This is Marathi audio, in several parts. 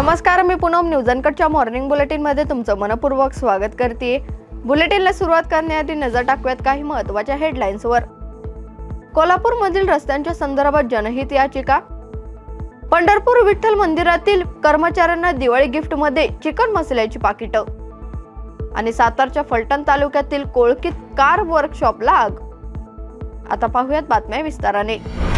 नमस्कार मी पूनम न्यूजनकडच्या मॉर्निंग बुलेटिनमध्ये तुमचं मनपूर्वक स्वागत करते बुलेटिनला सुरुवात करण्याआधी नजर टाकूयात काही महत्त्वाच्या हेडलाईन्सवर कोल्हापूरमधील रस्त्यांच्या संदर्भात जनहित याचिका. पंढरपूर विठ्ठल मंदिरातील कर्मचाऱ्यांना दिवाळी गिफ्टमध्ये चिकन मसाल्याची पाकिटं. आणि सातारच्या फलटण तालुक्यातील कोळकीत कार वर्कशॉपला आग. आता पाहूयात बातम्या विस्ताराने.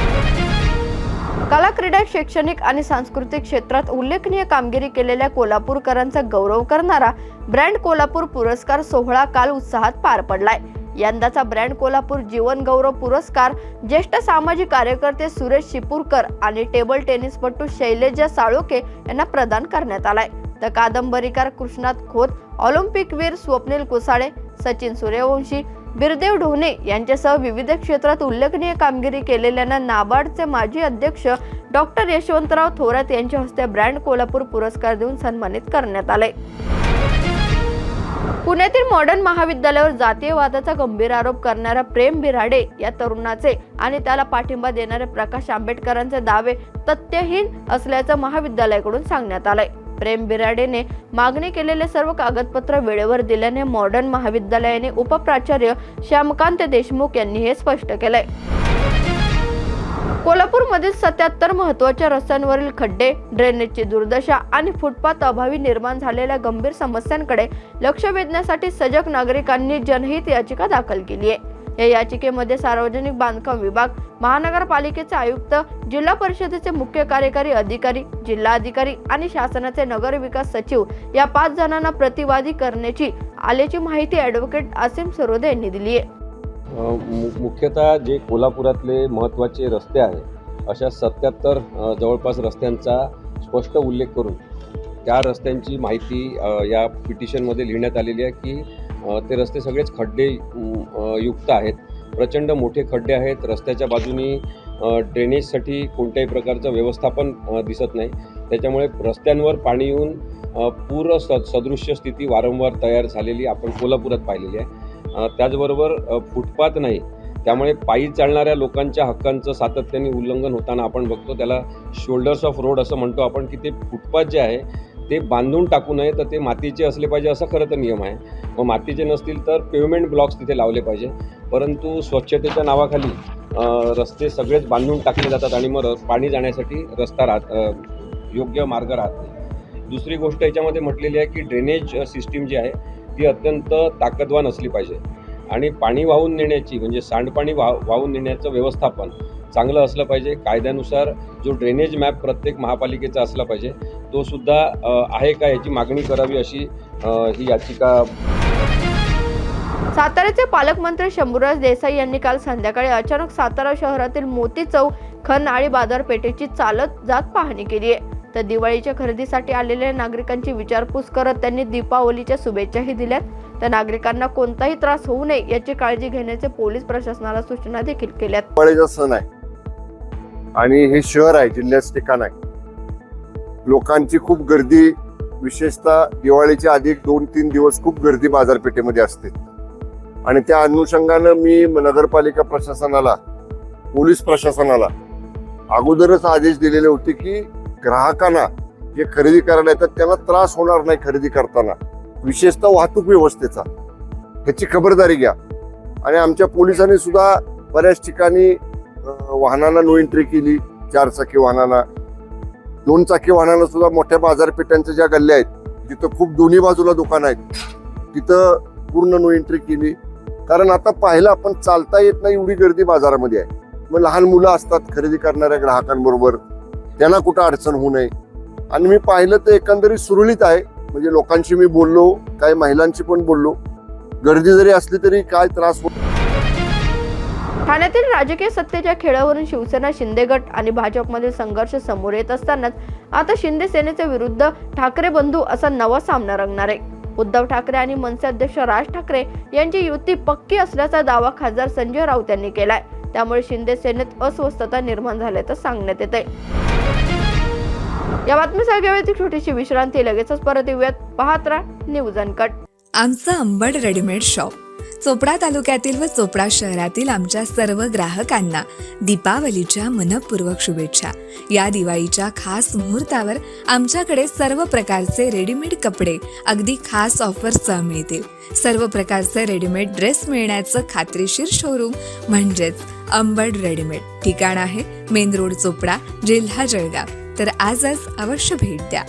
कला क्रीडा शैक्षणिक आणि सांस्कृतिक क्षेत्रात उल्लेखनीय कामगिरी केलेल्या कोल्हापूरकरांचा गौरव करणारा ब्रँड कोल्हापूर पुरस्कार सोहळा काल उत्साहात पार पडलाय. यंदाचा ब्रँड कोल्हापूर जीवन गौरव पुरस्कार ज्येष्ठ सामाजिक कार्यकर्ते सुरेश शिपूरकर आणि टेबल टेनिसपटू शैलेजा साळोके यांना प्रदान करण्यात आलाय. तर कादंबरीकार कृष्णात खोत ऑलिम्पिकवीर स्वप्नील कुसाळे सचिन सूर्यवंशी बिरदेव ढोणे यांच्यासह विविध क्षेत्रात उल्लेखनीय कामगिरी केलेल्यांना नाबार्डचे माजी अध्यक्ष डॉक्टर यशवंतराव थोरात यांच्या हस्ते ब्रँड कोल्हापूर पुरस्कार देऊन सन्मानित करण्यात आले. पुण्यातील मॉडर्न महाविद्यालयावर जातीयवादाचा गंभीर आरोप करणाऱ्या प्रेम बिराडे या तरुणाचे आणि त्याला पाठिंबा देणारे प्रकाश आंबेडकरांचे दावे तथ्यहीन असल्याचं महाविद्यालयाकडून सांगण्यात आलंय. प्रेम बिराडेने मागणी केलेले सर्व कागदपत्र वेळेवर दिल्याने मॉडर्न महाविद्यालयाने उपप्राचार्य श्यामकांत देशमुख यांनी हे स्पष्ट केलंय. कोल्हापूरमधील सत्याहत्तर महत्त्वाच्या रस्त्यांवरील खड्डे ड्रेनेजची दुर्दशा आणि फुटपाथ अभावी निर्माण झालेल्या गंभीर समस्यांकडे लक्ष वेधण्यासाठी सजग नागरिकांनी जनहित याचिका दाखल केली आहे. या याचिकेमध्ये सार्वजनिक बांधकाम विभाग महानगरपालिकेचे आयुक्त जिल्हा परिषदेचे मुख्य कार्यकारी अधिकारी जिल्हा अधिकारी आणि शासनाचे नगर विकास सचिव या पाच जणांना प्रतिवादी करण्याची आल्याची माहिती ॲडव्होकेट आसिम सरोदे यांनी दिली आहे. मु- मुख्यतः जे कोल्हापुरातले महत्त्वाचे रस्ते आहेत अशा सत्याहत्तर जवळपास रस्त्यांचा स्पष्ट उल्लेख करून त्या रस्त्यांची माहिती या पिटिशनमध्ये लिहिण्यात आलेली आहे की ते रस्ते सगळेच खड्डे युक्त आहेत. प्रचंड मोठे खड्डे आहेत. रस्त्याच्या बाजूनी ड्रेनेजसाठी कोणत्याही प्रकारचं व्यवस्थापन दिसत नाही. त्याच्यामुळे रस्त्यांवर पाणी येऊन पूर स सदृश्य स्थिती वारंवार तयार झालेली आपण कोल्हापुरात पाहिलेली आहे. त्याचबरोबर फुटपाथ नाही. त्यामुळे पायी चालणाऱ्या लोकांच्या हक्कांचं सातत्याने उल्लंघन होताना आपण बघतो. त्याला शोल्डर्स ऑफ रोड असं म्हणतो आपण की ते फुटपाथ जे आहे ते बांधून टाकू नये तर ते मातीचे असले पाहिजे असा खरं तर नियम आहे. मग मातीचे नसतील तर पेवमेंट ब्लॉक्स तिथे लावले पाहिजे. परंतु स्वच्छतेच्या नावाखाली रस्ते सगळेच बांधून टाकले जातात आणि मग पाणी जाण्यासाठी रस्ता राहत योग्य मार्ग राहत नाही. दुसरी गोष्ट याच्यामध्ये म्हटलेली आहे की ड्रेनेज सिस्टीम जी आहे ती अत्यंत ताकदवान असली पाहिजे. आणि पाणी वाहून नेण्याची म्हणजे सांडपाणी वाह वाहून नेण्याचं व्यवस्थापन चांगलं असलं पाहिजे. कायद्यानुसार जो ड्रेनेज मॅप प्रत्येक महापालिकेचा असला पाहिजे तो सुद्धा आहे का याची मागणी करावी अशी ही याचिका साताऱ्याचे पालकमंत्री शंभूराज देसाई यांनी काल संध्याकाळी अचानक सातारा शहरातील मोती चौक खनआळी बाजारपेठेची चालत जात पाहणी केली आहे. तर दिवाळीच्या खरेदीसाठी आलेल्या नागरिकांची विचारपूस करत त्यांनी दीपावलीच्या शुभेच्छाही दिल्यात. तर नागरिकांना कोणताही त्रास होऊ नये याची काळजी घेण्याचे पोलीस प्रशासनाला सूचना देखील केल्यात. दिवाळीचा सण आहे. आणि हे शहर आहे जिल्ह्याचं ठिकाण आहे. लोकांची खूप गर्दी विशेषतः दिवाळीच्या आधी दोन तीन दिवस खूप गर्दी बाजारपेठेमध्ये असते. आणि त्या अनुषंगानं मी नगरपालिका प्रशासनाला पोलीस प्रशासनाला अगोदरच आदेश दिलेले होते की ग्राहकांना जे खरेदी करायला येतात त्यांना त्रास होणार नाही खरेदी करताना. विशेषतः वाहतूक व्यवस्थेचा. ह्याची खबरदारी घ्या. आणि आमच्या पोलिसांनी सुद्धा बऱ्याच ठिकाणी वाहनांना नो एंट्री केली चार चाकी वाहनांना दोन चाकी वाहनांना सुद्धा मोठ्या बाजारपेठांच्या ज्या गल्ल्या आहेत तिथं खूप दोन्ही बाजूला दुकानं आहेत. तिथं पूर्ण नो एंट्री केली. कारण आता पाहिलं आपण चालता येत नाही एवढी गर्दी बाजारामध्ये आहे. मग लहान मुलं असतात खरेदी करणाऱ्या ग्राहकांबरोबर. त्यांना कुठं अडचण होऊ नये. आणि मी पाहिलं तर एकंदरीत सुरळीत आहे. म्हणजे लोकांशी मी बोललो काही महिलांशी पण बोललो. गर्दी जरी असली तरी काय त्रास होतो ठाण्यातील राजकीय सत्तेच्या खेळावरून शिवसेना शिंदे गट आणि भाजपमधील संघर्ष समोर येत असतानाच आता शिंदे सेनेच्या विरुद्ध ठाकरे बंधू असा नवा सामना रंगणार आहे. उद्धव ठाकरे आणि मनसे अध्यक्ष राज ठाकरे यांची युती पक्की असल्याचा दावा खासदार संजय राऊत यांनी केलाय. त्यामुळे शिंदे सेनेत अस्वस्थता निर्माण झाल्याचं सांगण्यात येत आहे या बातमीसह घेऊया छोटीशी विश्रांती. लगेचच परत येऊयात. पाहत राहा न्यूज अनकट. आमचं अंबड रेडीमेड शॉप. चोपडा तालुक्यातील व चोपडा शहरातील आमच्या सर्व ग्राहकांना दीपावलीच्या मनपूर्वक शुभेच्छा. या दिवाळीच्या खास मुहूर्तावर आमच्याकडे सर्व प्रकारचे रेडीमेड कपडे अगदी खास ऑफर्ससह मिळतील. सर्व प्रकारचे रेडीमेड ड्रेस मिळण्याचं खात्रीशीर शोरूम म्हणजेच अंबड रेडीमेड ठिकाण आहे मेन रोड चोपडा जिल्हा जळगाव. तर आजच अवश्य भेट द्या.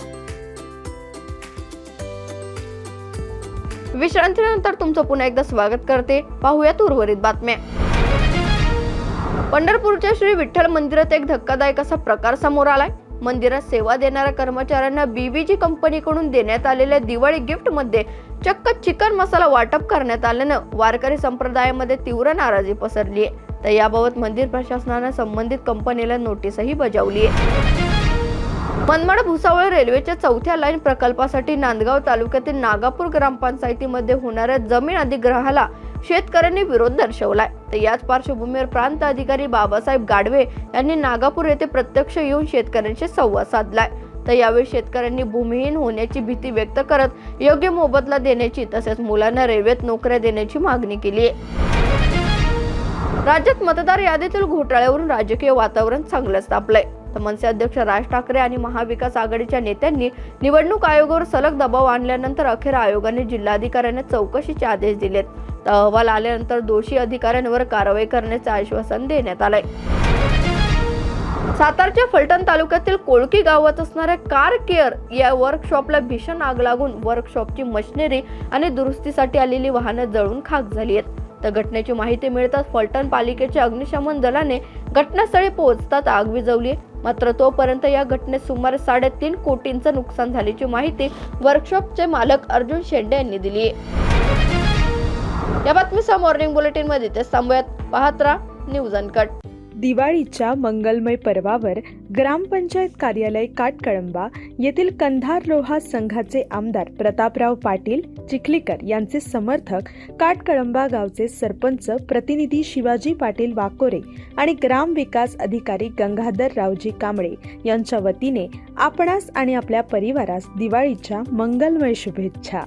विश्रांतीनंतर तुमचं पुन्हा एकदा स्वागत करते. पाहूयात उर्वरित बातम्या. पंढरपूरच्या श्री विठ्ठल मंदिरात एक धक्कादायक असा प्रकार समोर आलाय. मंदिरात सेवा देणाऱ्या कर्मचाऱ्यांना बीबीजी कंपनीकडून देण्यात आलेल्या दिवाळी गिफ्टमध्ये चक्क चिकन मसाला वाटप करण्यात आल्यानं वारकरी संप्रदायामध्ये तीव्र नाराजी पसरली आहे तर याबाबत मंदिर प्रशासनानं संबंधित कंपनीला नोटीसही बजावली आहे मनमाड भुसावळ रेल्वेच्या चौथ्या लाईन प्रकल्पासाठी नांदगाव तालुक्यातील नागापूर ग्रामपंचायतीमध्ये होणाऱ्या जमीन अधिग्रहाला शेतकऱ्यांनी विरोध दर्शवलाय. तर याच पार्श्वभूमीवर प्रांत अधिकारी बाबासाहेब गाडवे यांनी नागापूर येथे प्रत्यक्ष येऊन शेतकऱ्यांशी संवाद साधलाय. तर यावेळी शेतकऱ्यांनी भूमिहीन होण्याची भीती व्यक्त करत योग्य मोबदला देण्याची तसेच मुलांना रेल्वेत नोकऱ्या देण्याची मागणी केली आहे. राज्यात मतदार यादीतील घोटाळ्यावरून राजकीय वातावरण चांगलंच तापलंय. तर मनसे अध्यक्ष राज ठाकरे आणि महाविकास आघाडीच्या नेत्यांनी निवडणूक आयोगावर सलग दबाव आणल्यानंतर अखेर आयोगाने जिल्हाधिकाऱ्यांना चौकशीचे आदेश दिलेत. तर अहवाल आल्यानंतर दोषी अधिकाऱ्यांवर कारवाई करण्याचे आश्वासन देण्यात आलंय. सातारच्या फलटण तालुक्यातील कोळकी गावात असणाऱ्या कार केअर या वर्कशॉपला भीषण आग लागून वर्कशॉपची मशिनरी आणि दुरुस्तीसाठी आलेली वाहनं जळून खाक झाली आहेत. तर घटनेची माहिती मिळताच फलटण पालिकेच्या अग्निशमन दलाने घटनास्थळी पोहोचताच आग विझवली मात्र तोपर्यंत या घटनेत सुमारे साडेतीन कोटींचं नुकसान झाल्याची माहिती वर्कशॉपचे मालक अर्जुन शेंडे यांनी दिली या बातमीसह मॉर्निंग बुलेटिनमध्ये ते थांबूयात. पाहत राहा न्यूज अनकट. दिवाळीच्या मंगलमय पर्वावर ग्रामपंचायत कार्यालय काटकळंबा येथील कंधार लोहा संघाचे आमदार प्रतापराव पाटील चिखलीकर यांचे समर्थक काटकळंबा गावचे सरपंच प्रतिनिधी शिवाजी पाटील वाकोरे आणि ग्राम विकास अधिकारी गंगाधर रावजी कांबळे यांच्या वतीने आपणास आणि आपल्या परिवारास दिवाळीच्या मंगलमय शुभेच्छा.